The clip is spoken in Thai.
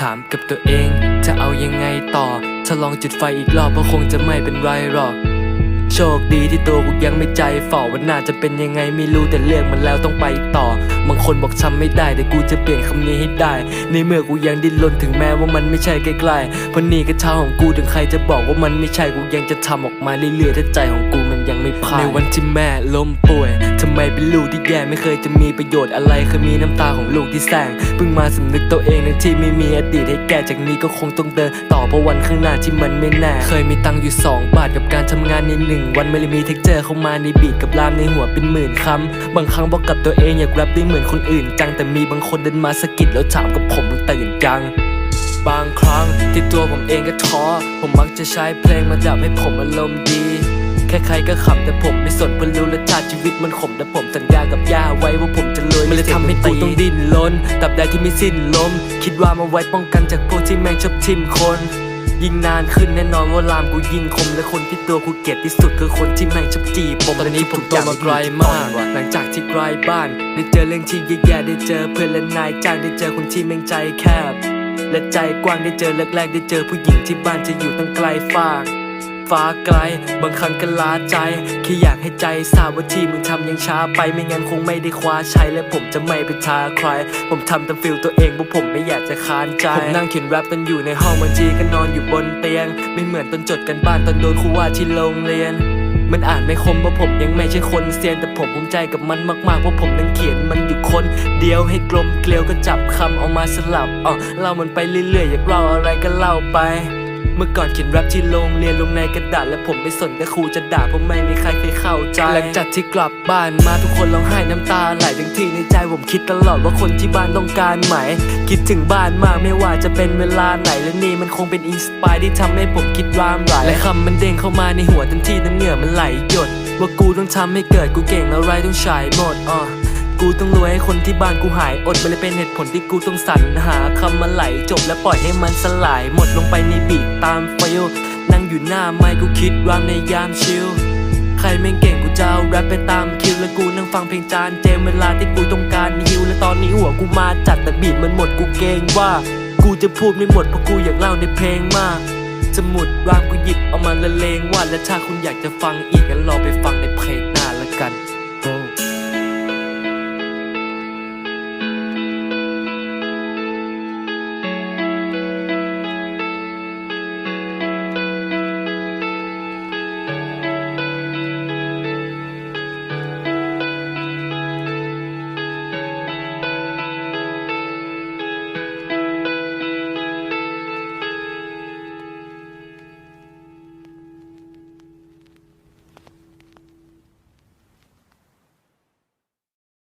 ถามกับตัวเอง จะเอายังไงต่อ ถ้าลองจุดไฟอีกรอบก็คงจะไม่เป็นไรหรอก โชคดีที่ตัวกูยังไม่ใจฝ่อว่าน่าจะเป็นยังไงไม่รู้แต่เลือกมันแล้วต้องไปต่อบางคนบอกทำไม่ได้แต่กูจะเปลี่ยนคำนี้ให้ได้ ในเมื่อกูยังดิ้นรนถึงแม้ว่ามันไม่ใช่ใกล้ๆเพราะนี่ก็เท้าของกูถึงใครจะบอกว่ามันไม่ใช่กูยังจะทำออกมาเรื่อยๆถ้าใจของกูมันยังไม่พายในวันที่แม่ล้มป่วย ทำไมเป็นลูกที่แย่ไม่เคยจะมีประโยชน์อะไรเคยมีน้ำตาของลูกที่แสงเพิ่งมาสำนึกตัวเองทั้งที่ไม่มีอดีตให้แก้จากนี้ก็คงต้องเดินต่อเพราะวันข้างหน้าที่มันไม่แน่เคยมีตังค์อยู่สองบาทกับการทำงานในหนึ่งวันไม่ได้มีเทคเจอร์เข้ามาในบีทกับรามในหัวเป็นหมื่นคำบางครั้งบอกกับตัวเองอยากแรปได้เหมือนคนอื่น จังแต่มีบางคนเดินมาสะกิดแล้วถามกับผมมึงตื่นจังบางครั้งที่ตัวผมเองก็ท้อผมมักจะใช้เพลงมาดับให้ผมอารมณ์ดี ใครๆก็ขำแต่ผมไม่สนเพราะรู้และชาติชีวิตมันขมแต่ผมสัญญากับย่าไว้ว่าผมจะรวยมันเลยทำให้กูต้องดิ้นรนตับใดที่ไม่สิ้นลม คิดว่ามาไว้ป้องกันจากพวกที่แม่งชอบทิมคน ยิ่งนานขึ้นแน่นอนว่าลามกูยิ่งคม และคนที่ตัวกูเกลียดที่สุดคือคนที่แม่งชอบจีบผมตอนนี้ผมโตมาไกลมาก หลังจากที่ไกลบ้าน ได้เจอเรื่องที่แย่ๆได้เจอเพื่อนและนายจ้างได้เจอคนที่แม่งใจแคบและใจกว้างได้เจอแรกๆได้เจอผู้หญิงที่บ้านจะอยู่ตั้งไกลฟาก ฟ้าไกล บางครั้งก็ล้าใจ แค่อยากให้ใจทราบว่าที่มึงทำยังช้าไป ไม่งั้นคงไม่ได้คว้าใช้และผมจะไม่ไปท้าใคร ผมทำตามฟิลตัวเองเพราะผมไม่อยากจะค้านใจ ผมนั่งเขียนแรปกันอยู่ในห้องบางทีก็นอนอยู่บนเตียง ไม่เหมือนตอนจดกันบ้านตอนโดนครูว่าที่โรงเรียนมันอ่านไม่คมเพราะผมยังไม่ใช่คนเซียนแต่ผมภูมิใจกับมันมากๆเพราะผมนั่งเขียนมันอยู่คน เดียวให้กลมเกลียวก็จับคำเอามาสลับอะเล่ามันไปเรื่อยๆอยากเล่าอะไรก็เล่าไป เมื่อก่อนเขียนแรปที่โรงเรียนลงในกระดาษและผมไม่สนแต่ครูจะด่าเพราะไม่มีใครเคยเข้าใจ หลังจากที่กลับบ้านมาทุกคนร้องไห้น้ำตาไหลทั้งที่ในใจผมคิดตลอดว่าคนที่บ้านต้องการไหม คิดถึงบ้านมากไม่ว่าจะเป็นเวลาไหนและนี่มันคงเป็นอินสปายที่ทำให้ผมคิดรามไหลและคำมันเด้งเข้ามาในหัวทันทีน้ำเหงื่อมันไหลหยด ว่ากูต้องทำให้เกิดกูเก่งอะไรต้องใช้หมดอะ กูต้องรวยให้คนที่บ้านกูหายอดมันเลยเป็นเหตุผลที่กูต้องสรรหาคำมาไหลจบและปล่อยให้มันสลาย หมดลงไปในบีทตามฟิลนั่งอยู่หน้าไมค์กูคิดรามในยามชิลใครแม่เก่งกูจะเอาแรปไปตามคิวและกูนั่งฟังเพลงจานเจมเวลาที่กูต้องการฮิวและตอนนี้หัวกูมาจัดแต่บีทมันหมดกูเกรงว่า กูจะพูดไม่หมดเพราะกูอยากเล่าในเพลงมากสมุดรามกูหยิบเอามาละเลงวาดและถ้าคุณอยากจะฟังอีกงั้นรอไปฟังใน